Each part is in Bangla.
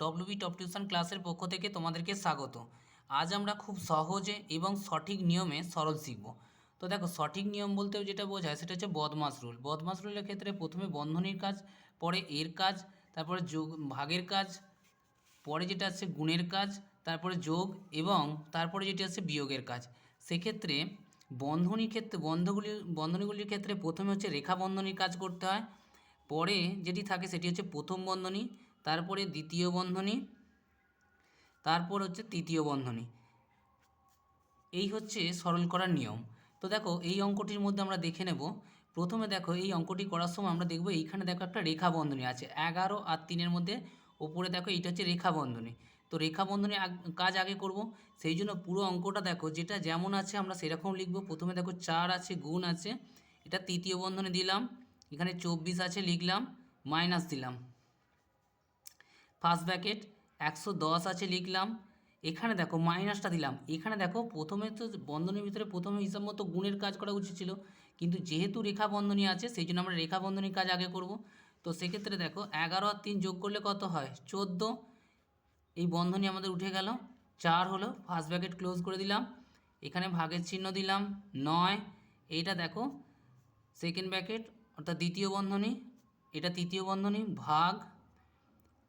ডব্লিউবি টপ টিউশন ক্লাসের পক্ষ থেকে তোমাদেরকে স্বাগত। আজ আমরা খুব সহজে এবং সঠিক নিয়মে সরল শিখব। তো দেখো, সঠিক নিয়ম বলতেও যেটা বোঝায় সেটা হচ্ছে বদমাস রুল। বদমাস রুলের ক্ষেত্রে প্রথমে বন্ধনীর কাজ, পরে এর কাজ, তারপরে যোগ, ভাগের কাজ, পরে যেটা আছে গুণের কাজ, তারপরে যোগ এবং তারপরে যেটি আছে বিয়োগের কাজ। সেক্ষেত্রে বন্ধনীর ক্ষেত্রে, বন্ধগুলি, বন্ধনীগুলির ক্ষেত্রে প্রথমে হচ্ছে রেখা বন্ধনীর কাজ করতে হয়। পরে যেটি থাকে সেটি হচ্ছে প্রথম বন্ধনী তারপরে দ্বিতীয় বন্ধনী, তারপর হচ্ছে তৃতীয় বন্ধনী। এই হচ্ছে সরল করার নিয়ম। তো দেখো, এই অঙ্কটির মধ্যে আমরা দেখে নেব। প্রথমে দেখো, এই অঙ্কটি করার সময় আমরা দেখব, এইখানে দেখো একটা রেখা বন্ধনী আছে। এগারো আর তিনের মধ্যে ওপরে দেখো, এইটা হচ্ছে রেখা বন্ধনী। তো রেখা বন্ধনী কাজ আগে করব। সেই জন্য পুরো অঙ্কটা দেখো, যেটা যেমন আছে আমরা সেরকম লিখব। প্রথমে দেখো চার আছে, গুণ আছে। এটা তৃতীয় বন্ধনী দিলাম। এখানে চব্বিশ আছে, লিখলাম, মাইনাস দিলাম। ফার্স্ট ব্র্যাকেট, একশো দশ আছে লিখলাম। এখানে দেখো মাইনাসটা দিলাম। এখানে দেখো প্রথমে তো বন্ধনীর ভিতরে প্রথমে হিসাব মতো গুণের কাজ করা উচিত ছিল। কিন্তু যেহেতু রেখা বন্ধনী আছে, সেই জন্য আমরা রেখা বন্ধনীর কাজ আগে করব। তো সেক্ষেত্রে দেখো এগারো আর তিন যোগ করলে কত হয়? চোদ্দ। এই বন্ধনী আমাদের উঠে গেল। চার হলো ফার্স্ট ব্র্যাকেট ক্লোজ করে দিলাম। এখানে ভাগের চিহ্ন দিলাম, নয়। এইটা দেখো সেকেন্ড ব্র্যাকেট অর্থাৎ দ্বিতীয় বন্ধনী। এটা তৃতীয় বন্ধনী, ভাগ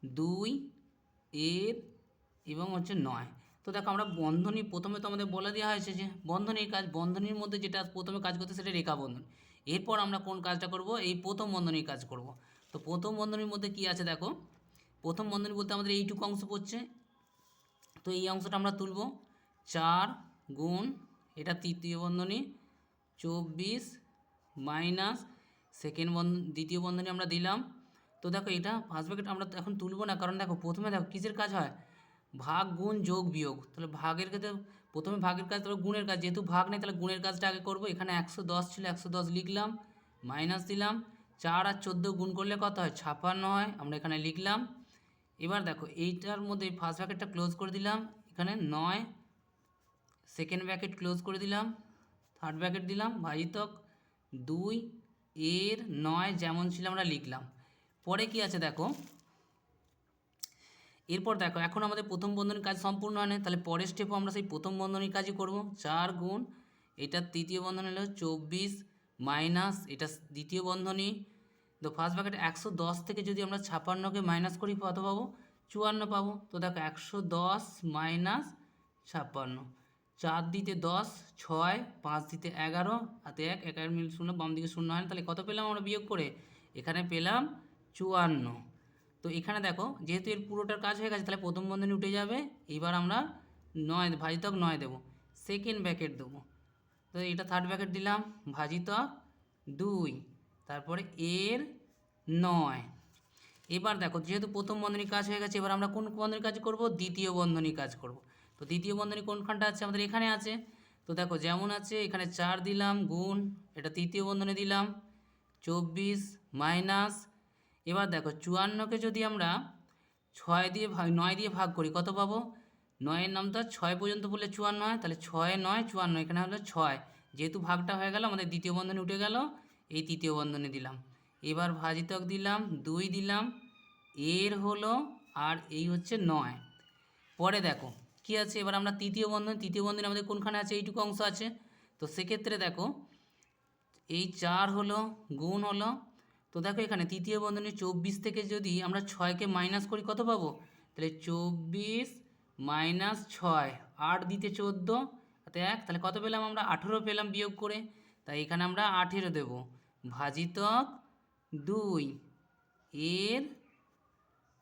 দুই, এর এবং হচ্ছে নয়। তো দেখো আমরা বন্ধনী প্রথমে তো আমাদের বলে দেওয়া হয়েছে যে বন্ধনীর কাজ, বন্ধনীর মধ্যে যেটা প্রথমে কাজ করতে সেটা রেখা বন্ধন। এরপর আমরা কোন কাজটা করব? এই প্রথম বন্ধনীর কাজ করব। তো প্রথম বন্ধনীর মধ্যে কি আছে দেখো? প্রথম বন্ধনী বলতে আমাদের এইটুকু অংশ পড়ছে। তো এই অংশটা আমরা তুলব। চার গুণ, এটা তৃতীয় বন্ধনী, চব্বিশ মাইনাস সেকেন্ড বন্ধ, দ্বিতীয় বন্ধনী আমরা দিলাম। তো দেখো এটা ফার্স্ট ব্র্যাকেট আমরা এখন তুলব না, কারণ দেখো প্রথমে দেখো কিসের কাজ হয়? ভাগ, গুণ, যোগ, বিয়োগ। তাহলে ভাগের ক্ষেত্রে প্রথমে ভাগের কাজ তারপর গুণের কাজ। যেহেতু ভাগ নেই, তাহলে গুণের কাজটা আগে করব। এখানে একশো দশ ছিল, একশো দশ লিখলাম মাইনাস দিলাম। চার আর চোদ্দ গুণ করলে কত হয়? ছাপ্পান্ন হয়, আমরা এখানে লিখলাম। এবার দেখো এইটার মধ্যে ফার্স্ট ব্র্যাকেটটা ক্লোজ করে দিলাম। এখানে নয় সেকেন্ড ব্র্যাকেট ক্লোজ করে দিলাম। থার্ড ব্র্যাকেট দিলাম ভাজিতক দুই, এর নয় যেমন ছিল আমরা লিখলাম। পরে কি আছে দেখো? এরপর দেখো, এখন আমাদের প্রথম বন্ধনীর কাজ সম্পূর্ণ হয় না, তাহলে পরের স্টেপও আমরা সেই প্রথম বন্ধনীর কাজই করব। চার গুণ, এটা তৃতীয় বন্ধনী হলো চব্বিশ মাইনাস, এটা দ্বিতীয় বন্ধনী। তো ফার্স্ট ব্র্যাকেট একশো দশ থেকে যদি আমরা ছাপান্নকে মাইনাস করি, কত পাবো? চুয়ান্ন পাবো। তো দেখো, একশো দশ মাইনাস ছাপ্পান্ন চার দিতে দশ, ছয়, পাঁচ দিতে এগারো, হাতে এক এগারো মিল শূন্য, বাম দিকে শূন্য হয় না, তাহলে কত পেলাম আমরা বিয়োগ করে? এখানে পেলাম চুয়ান্ন। তো এখানে দেখো, যেহেতু এর পুরোটার কাজ হয়ে গেছে, তাহলে প্রথম বন্ধনী উঠে যাবে। এবার আমরা নয়, ভাজিতক নয় দেবো। সেকেন্ড ব্যাকেট দেবো। তো এটা থার্ড ব্যাকেট দিলাম, ভাজিতক দুই। তারপরে এর নয়। এবার দেখো, যেহেতু প্রথম বন্ধনী কাজ হয়ে গেছে, এবার আমরা কোন বন্ধনীর কাজ করব? দ্বিতীয় বন্ধনী কাজ করব। তো দ্বিতীয় বন্ধনী কোনখানটা আছে? আমাদের এখানে আছে। তো দেখো, যেমন আছে, এখানে চার দিলাম, গুণ, এটা তৃতীয় বন্ধনী দিলাম। চব্বিশ মাইনাস এবার দেখো চুয়ান্নকে যদি আমরা ছয় দিয়ে ভাগ নয় দিয়ে ভাগ করি, কত পাবো? নয়ের নামটা ছয় পর্যন্ত বললে চুয়ান্ন হয়, তাহলে ছয়, নয়, চুয়ান্ন, এখানে হলো ছয়। যেহেতু ভাগটা হয়ে গেল, আমাদের দ্বিতীয় বন্ধনী উঠে গেল, এই তৃতীয় বন্ধনে দিলাম। এবার ভাজিতক দিলাম, দুই দিলাম, এর হলো আর এই হচ্ছে নয়। পরে দেখো, কি আছে? এবার আমরা তৃতীয় বন্ধন, তৃতীয় বন্ধনে আমাদের কোনখানে আছে? এইটুকু অংশ আছে। তো সেক্ষেত্রে দেখো, এই চার হলো, গুণ হলো তো দেখো এখানে তৃতীয় বন্ধনী চব্বিশ থেকে যদি আমরা ছয়কে মাইনাস করি, কত পাবো? তাহলে চব্বিশ মাইনাস ছয়, আট দিতে চোদ্দ তাতে এক, তাহলে কত পেলাম আমরা? আঠেরো পেলাম বিয়োগ করে, তাই এখানে আমরা আঠেরো দেবো। ভাজিতক দুই এর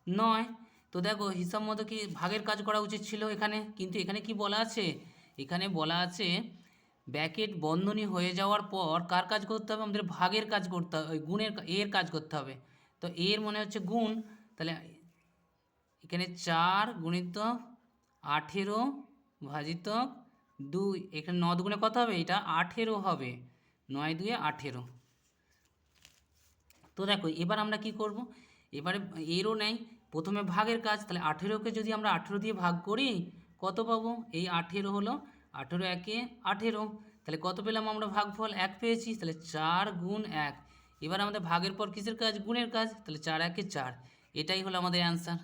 নয়। তো দেখো, হিসাব মতো কি ভাগের কাজ করা উচিত ছিল এখানে? কিন্তু এখানে কি বলা আছে? এখানে বলা আছে ব্যাকেট বন্ধনী হয়ে যাওয়ার পর কার কাজ করতে হবে? আমাদের ভাগের কাজ করতে হবে গুণের এর কাজ করতে হবে। তো এর মনে হচ্ছে গুণ। তাহলে এখানে চার গুণিত আঠেরো ভাজিত দুই, এখানে ন দুগুণে কত হবে? এটা আঠেরো হবে। নয় দুয়ে আঠেরো। তো দেখো, এবার আমরা কি করব? এবারে এরও নেই। প্রথমে ভাগের কাজ, তাহলে আঠেরোকে যদি আমরা আঠেরো দিয়ে ভাগ করি, কত পাবো? এই আঠেরো হলো আঠেরো একে আঠেরো। তাহলে কত পেলাম আমরা ভাগফল? এক পেয়েছি, তাহলে চার গুণ এক। এবার আমাদের ভাগের পর কিসের কাজ? গুণের কাজ। তাহলে চার একে চার। এটাই হলো আমাদের অ্যান্সার